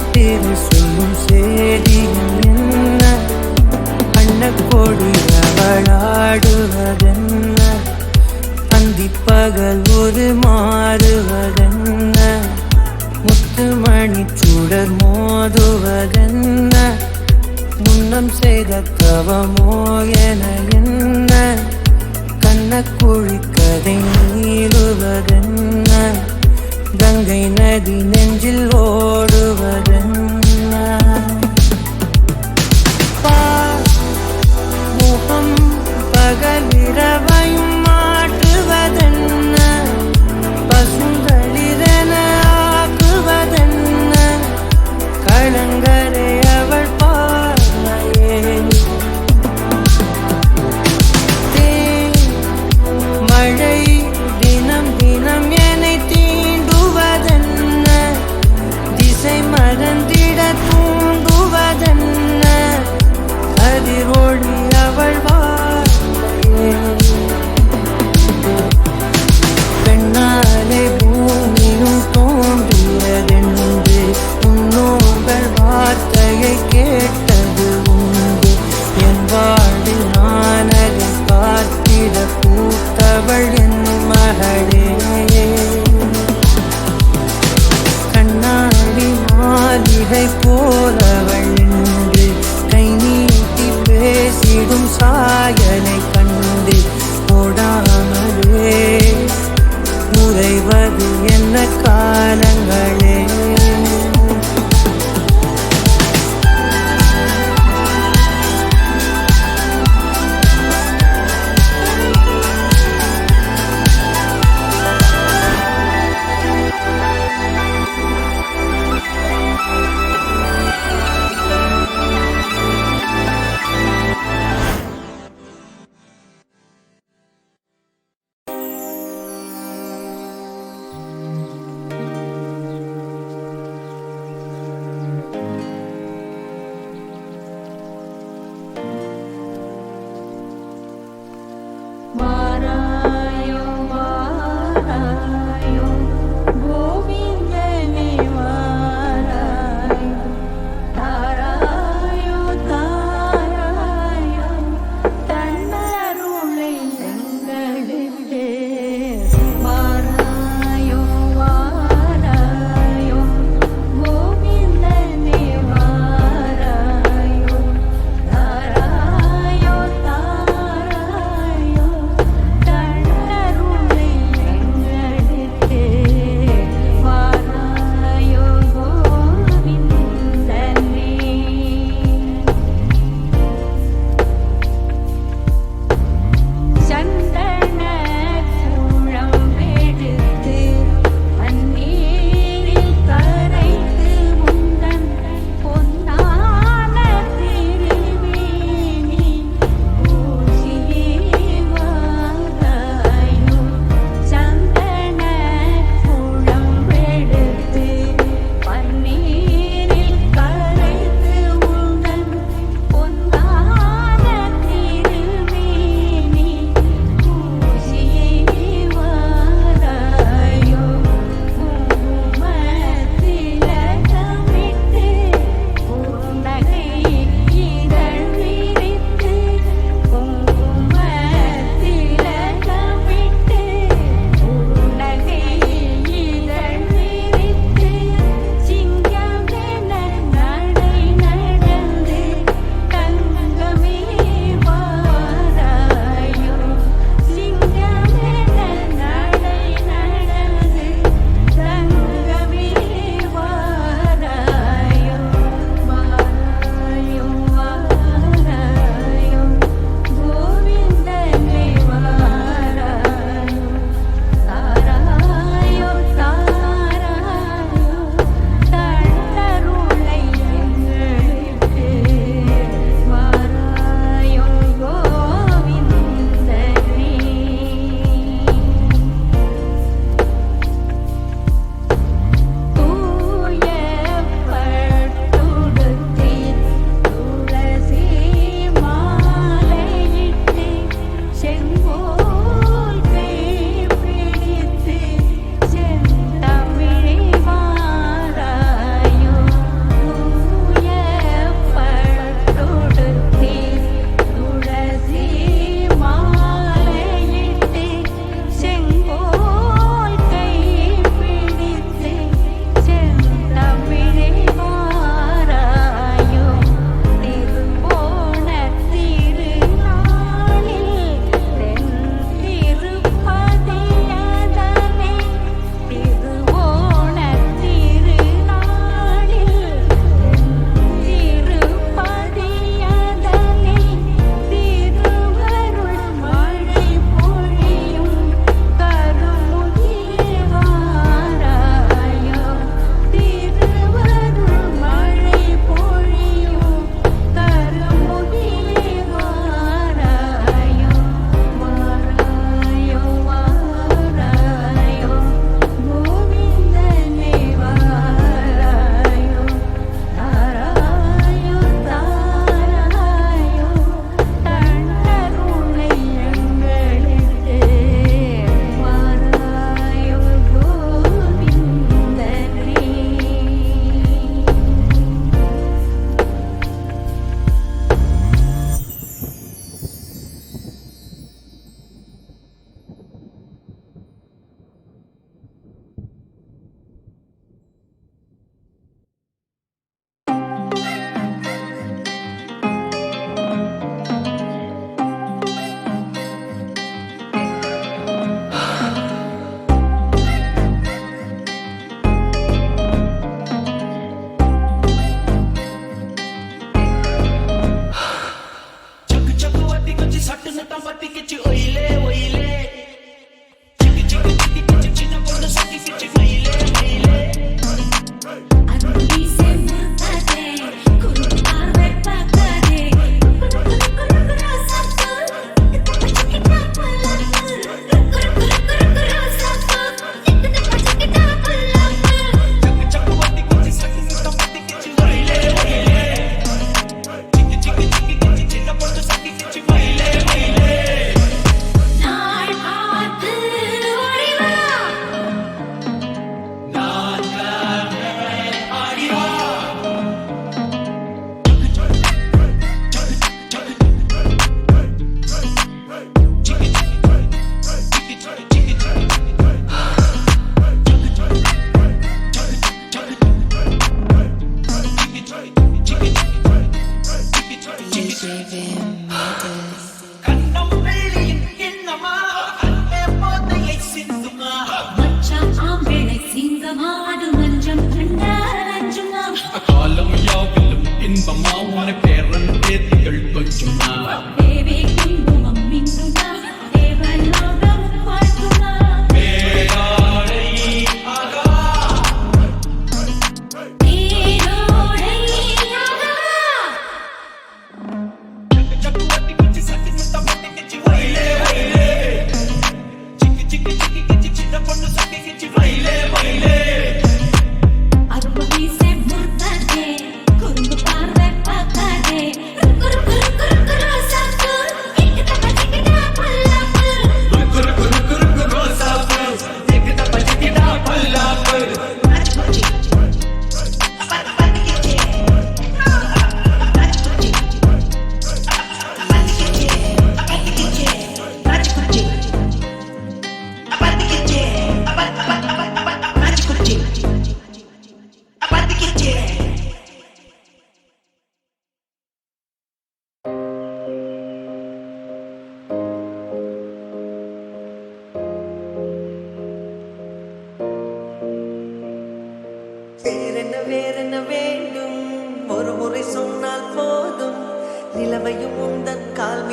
கேட்டீர் சொல்லும் சேதியும் என்ன? அன்னக்கோடி அவளாடுவதென்ன அந்திப்பகல் ஒரு மாறுவதென்ன? முத்துமணி சுடர் மோதுவதென்ன? முன்னம் செய்த தவமோ என என்ன? கண்ணக்குழி கதை நீளுவதென்ன? கங்கை நதி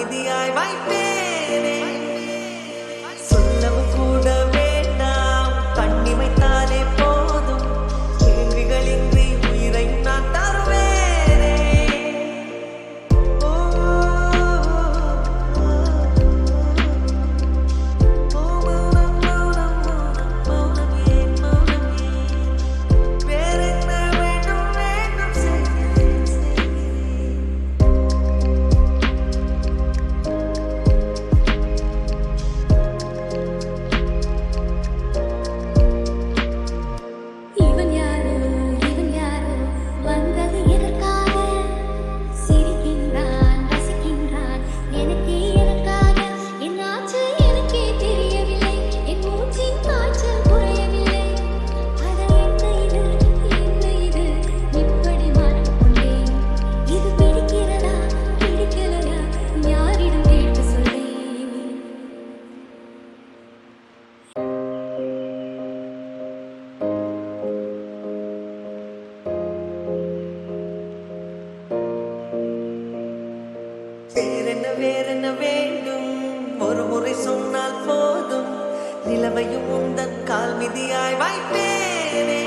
கால் மிதியாய் வைப்பேனே உண்மையும் உந்தன் கால் மிதியாய் வாய்ப்பேனே.